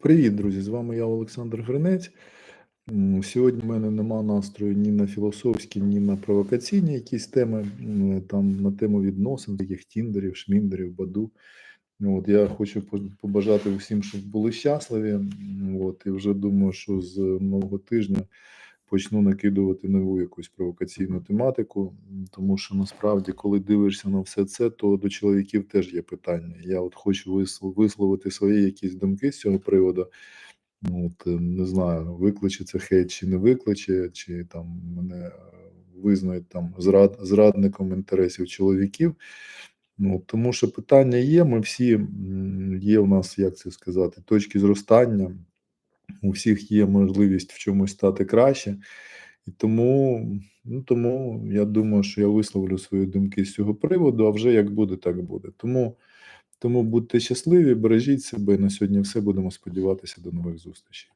Привіт, друзі! З вами я, Олександр Гринець. Сьогодні в мене нема настрою ні на філософські, ні на провокаційні якісь теми, там на тему відносин, таких тіндерів, шміндерів, баду. От я хочу побажати усім, щоб були щасливі. От, і вже думаю, що з нового тижня почну накидувати нову якусь провокаційну тематику, тому що насправді, коли дивишся на все це, то до чоловіків теж є питання. Я от хочу вис- висловити свої якісь думки з цього приводу. Ну, От, е, не знаю, викличе це хейт чи не викличе, чи там мене е, визнають там зрад, зрадником інтересів чоловіків. Ну, тому що питання є, ми всі є у нас, як це сказати, точки зростання, у всіх є можливість в чомусь стати краще. І тому, ну, тому я думаю, що я висловлю свої думки з цього приводу, а вже як буде, так буде. Тому, тому будьте щасливі, бережіть себе. На сьогодні все. Будемо сподіватися до нових зустрічей.